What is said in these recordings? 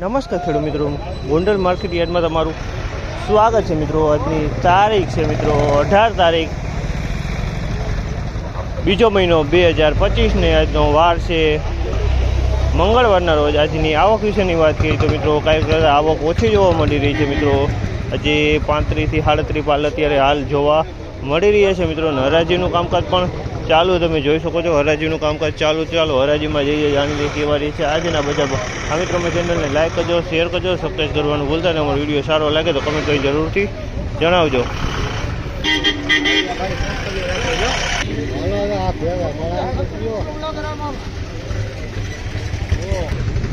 નમસ્કાર ખેડૂત મિત્રો. ગોંડલ માર્કેટ યાર્ડમાં તમારું સ્વાગત છે મિત્રો. આજની તારીખ છે મિત્રો અઢાર તારીખ. બીજો મહિનો બે હજાર પચીસને આજનો વાર છે. મંગળવારના રોજ આજની આવક વિશેની વાત કરીએ તો મિત્રો કાંઈક આવક ઓછી જોવા મળી રહી છે મિત્રો. આજે પાંત્રીસથી સાડત્રીસ પાલ અત્યારે હાલ જોવા મળી રહ્યા છે મિત્રો હરાજીનું કામકાજ પણ ચાલુ તમે જોઈ શકો છો હરાજીનું કામકાજ ચાલુ ચાલો હરાજીમાં જઈએ, જાણી લઈએ કેવા રહી છે. આજના બધા આ મિત્રો ચેનલને લાઈક કરજો શેર કરજો સબસ્ક્રાઈબ કરવાનું ભૂલતા ને અમારો વીડિયો સારો લાગે તો કમેન્ટ કરી જરૂરથી જણાવજો.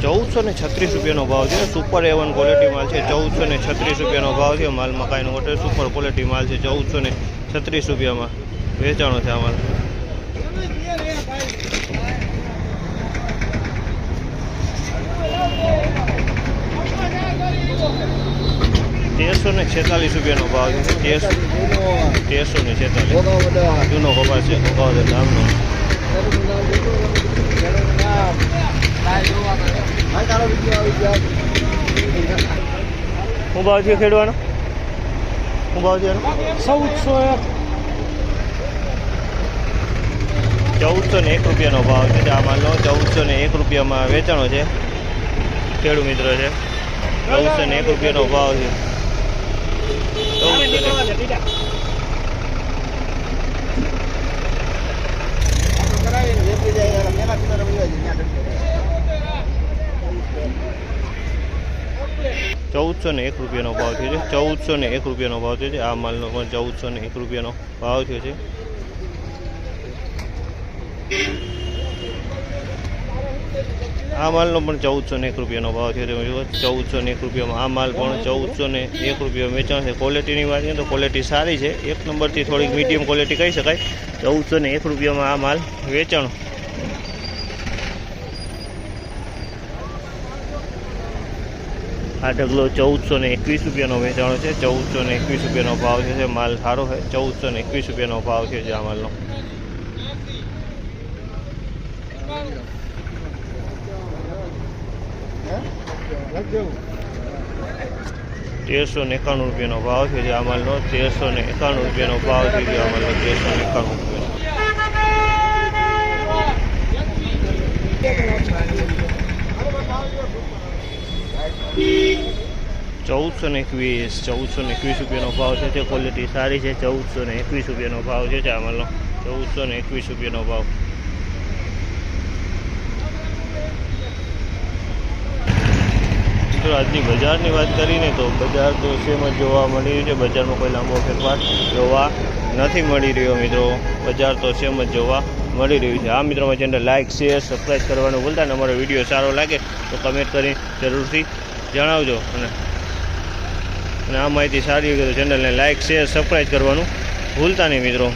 ચૌદસો ને છત્રીસ રૂપિયાનો ભાવ છે. સુપર એવન ક્વોલિટી માલ છે. ચૌદસો ને છત્રીસ રૂપિયાનો ભાવ છે. માલમાં કાંઈ હોટેલ સુપર ક્વોલિટી માલ છે. ચૌદસો ને છત્રીસ રૂપિયામાં. વેચાણો છે આ તેરસો ને છેતાલીસ રૂપિયાનો ભાવ છે. તેરસો ને છેતાલીસ. જૂનો કપાસ છે. કપાસ ગામનો શું ભાવ છે ખેડવાનો? શું ભાવ છે ચૌદસો એક. ચૌદસો ને એક રૂપિયાનો ભાવ છે. આ માલનો ચૌદસો ને એક રૂપિયામાં વેચાણો છે. ખેડૂત મિત્ર છે. ચૌદસો ને એક રૂપિયાનો ભાવ છે. ચૌદસો ને ચૌદસો ને એક રૂપિયાનો ભાવ થયો છે. ચૌદસો ને એક રૂપિયાનો ભાવ થયો છે. આ માલનો પણ ચૌદસો ને એક રૂપિયાનો ભાવ થયો છે. આ માલનો પણ ચૌદસો ને એક રૂપિયાનો ભાવ થયો છે. ચૌદસો ને એક રૂપિયામાં આ માલ પણ ચૌદસો ને એક રૂપિયા વેચાણ છે. ક્વોલિટીની વાત કરીએ તો ક્વોલિટી સારી છે. એક નંબરથી થોડીક મીડિયમ ક્વોલિટી કહી શકાય. ચૌદસો ને એક રૂપિયામાં આ માલ વેચાણ આ ઢગલો ચૌદસો ને એકવીસ રૂપિયાનો વેચાણો છે. ચૌદસો ને એકવીસ રૂપિયાનો ભાવ છે માલ સારો છે. ચૌદસો ને એકવીસ રૂપિયાનો ભાવ છે આ માલનો. તેરસો ને એકાણું રૂપિયાનો ભાવ છે જે આ માલનો. તેરસો ને એકાણું રૂપિયાનો ભાવ છે જે આ માલનો. તેરસો ને એકાણું રૂપિયાનો. ચૌદસો ને એકવીસ, ચૌદસો ને એકવીસ રૂપિયાનો ભાવ છે. તે ક્વોલિટી સારી છે, ચૌદસો ને એકવીસ રૂપિયાનો ભાવ છે ચાવલનો ચૌદસો ને એકવીસ રૂપિયાનો ભાવ. આજની બજારની વાત કરીને તો બજાર તો સેમ જ જોવા મળી રહ્યું છે. બજારમાં કોઈ લાંબો ફેરફાર જોવા નથી મળી રહ્યો મિત્રો. બજાર તો સેમ જ જોવા મળી રહ્યું છે. આ મિત્રોમાં ચેનલ લાઇક શેર સબસ્ક્રાઈબ કરવાનું ભૂલતા અને અમારો વીડિયો સારો લાગે તો કમેન્ટ કરી જરૂરથી જણાવજો અને અને આ માહિતી સારી હોય તો ચેનલને લાઇક શેર સબસ્ક્રાઈબ કરવાનું ભૂલતા નહીં મિત્રો.